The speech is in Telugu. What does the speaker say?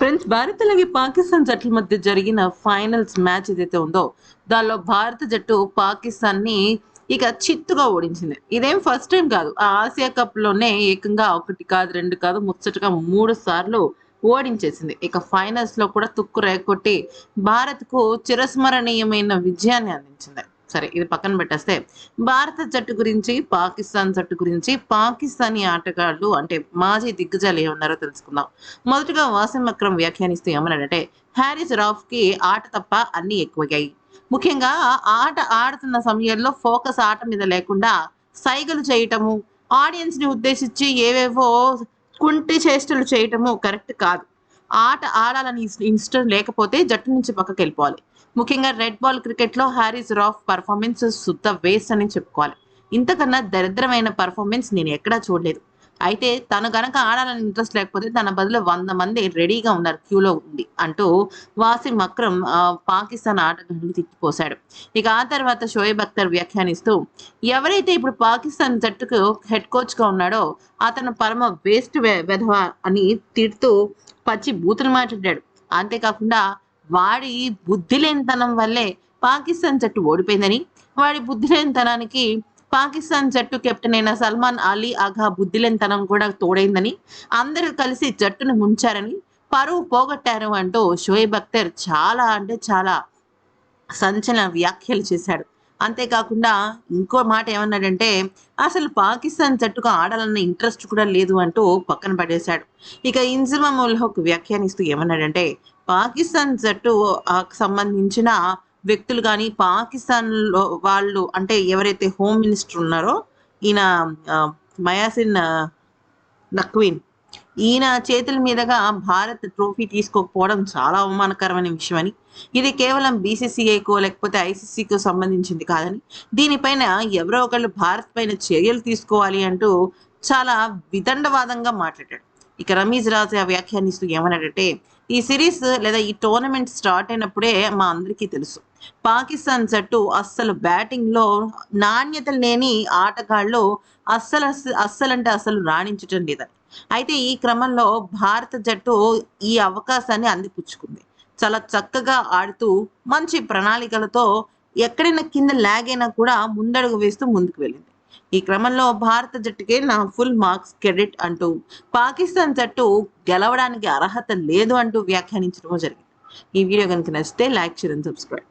ఫ్రెండ్స్ భారత్ అలాగే పాకిస్తాన్ జట్ల మధ్య జరిగిన ఫైనల్స్ మ్యాచ్ ఏదైతే ఉందో దానిలో భారత జట్టు పాకిస్తాన్ని ఇక చిత్తుగా ఓడించింది. ఇదేం ఫస్ట్ టైం కాదు. ఆ ఆసియా కప్లోనే ఏకంగా ఒకటి కాదు రెండు కాదు ముచ్చటగా మూడు సార్లు ఓడించేసింది. ఇక ఫైనల్స్లో కూడా తుక్కు రేకొట్టి భారత్కు చిరస్మరణీయమైన విజయాన్ని అందించింది. సరే ఇది పక్కన పెట్టేస్తే భారత జట్టు గురించి పాకిస్తాన్ జట్టు గురించి పాకిస్తానీ ఆటగాళ్ళు అంటే మాజీ దిగ్గజాలు ఏమన్నారో తెలుసుకుందాం. మొదటగా వాసిం అక్రమ్ వ్యాఖ్యానిస్తూ ఏమన్నాడంటే హ్యారిస్ రాఫ్కి ఆట తప్ప అన్ని ఎక్కువయ్యాయి. ముఖ్యంగా ఆట ఆడుతున్న సమయంలో ఫోకస్ ఆట మీద లేకుండా సైగలు చేయటము ఆడియన్స్ని ఉద్దేశించి ఏవేవో కుంటి చేష్టలు చేయటము కరెక్ట్ కాదు. ఆట ఆడాలని ఇస్- ఇష్టం లేకపోతే జట్టు నుంచి పక్కకి వెళ్ళిపోవాలి. ముఖ్యంగా రెడ్ బాల్ క్రికెట్లో హ్యారీస్ రాఫ్ పర్ఫార్మెన్స్ శుద్ధ వేస్ట్ అని చెప్పుకోవాలి. ఇంతకన్నా దరిద్రమైన పర్ఫార్మెన్స్ నేను ఎక్కడా చూడలేదు. అయితే తను గనక ఆడాలని ఇంట్రెస్ట్ లేకపోతే తన బదులు వంద మంది రెడీగా ఉన్నారు క్యూలో ఉంది అంటూ వాసిం అక్రమ్ ఆ, పాకిస్తాన్ ఆటగాళ్ళు తిట్టిపోశాడు. ఇక ఆ తర్వాత షోయబ్ అఖ్తర్ వ్యాఖ్యానిస్తూ ఎవరైతే ఇప్పుడు పాకిస్తాన్ జట్టుకు హెడ్ కోచ్గా ఉన్నాడో అతను పరమ వేస్ట్ వెధవ అని తిడుతూ పచ్చి బూతులు మాట్లాడాడు. అంతేకాకుండా వాడి బుద్ధి లేనితనం వల్లే పాకిస్తాన్ జట్టు ఓడిపోయిందని వాడి బుద్ధి లేనితనానికి పాకిస్తాన్ జట్టు కెప్టెన్ అయిన సల్మాన్ అలీ ఆగా బుద్ధి కూడా తోడైందని అందరూ కలిసి జట్టును ముంచారని పరువు పోగొట్టారు అంటూ షోయబ్ అఖ్తర్ చాలా అంటే చాలా సంచలన వ్యాఖ్యలు చేశాడు. అంతేకాకుండా ఇంకో మాట ఏమన్నాడంటే అసలు పాకిస్తాన్ జట్టుకు ఆడాలన్న ఇంట్రెస్ట్ కూడా లేదు అంటూ పక్కన పడేశాడు. ఇక ఇంజమా ముల్హక్ వ్యాఖ్యానిస్తూ ఏమన్నాడంటే పాకిస్తాన్ జట్టు సంబంధించిన వ్యక్తులు కానీ పాకిస్తాన్లో వాళ్ళు అంటే ఎవరైతే హోమ్ మినిస్టర్ ఉన్నారో ఈయన మయాసిన్ నక్వీన్ ఈయన చేతుల మీదుగా భారత్ ట్రోఫీ తీసుకోకపోవడం చాలా అవమానకరమైన విషయమని ఇది కేవలం బీసీసీఐకో లేకపోతే ఐసీసీకో సంబంధించింది కాదని దీనిపైన ఎవరో ఒకళ్ళు భారత్ పైన చర్యలు తీసుకోవాలి అంటూ చాలా వితండవాదంగా మాట్లాడాడు. ఇక రమీజ్ రాజా వ్యాఖ్యానిస్తూ ఏమన్నాడంటే ఈ సిరీస్ లేదా ఈ టోర్నమెంట్ స్టార్ట్ అయినప్పుడే మా అందరికీ తెలుసు. పాకిస్తాన్ జట్టు అస్సలు బ్యాటింగ్లో నాణ్యత లేని ఆటగాళ్ళు అస్సలు అస్సలంటే అసలు రాణించటం లేదని అయితే ఈ క్రమంలో భారత జట్టు ఈ అవకాశాన్ని అందిపుచ్చుకుంది. చాలా చక్కగా ఆడుతూ మంచి ప్రణాళికలతో ఎక్కడైనా కింద ల్యాగ్ అయినా కూడా ముందడుగు వేస్తూ ముందుకు వెళ్ళింది. ఈ క్రమంలో భారత జట్టుకే నా ఫుల్ మార్క్స్ క్రెడిట్ అంటూ పాకిస్తాన్ జట్టు గెలవడానికి అర్హత లేదు అంటూ వ్యాఖ్యానించడం జరిగింది. ఈ వీడియో కనుక నచ్చితే లైక్ షేర్ సబ్స్క్రైబ్.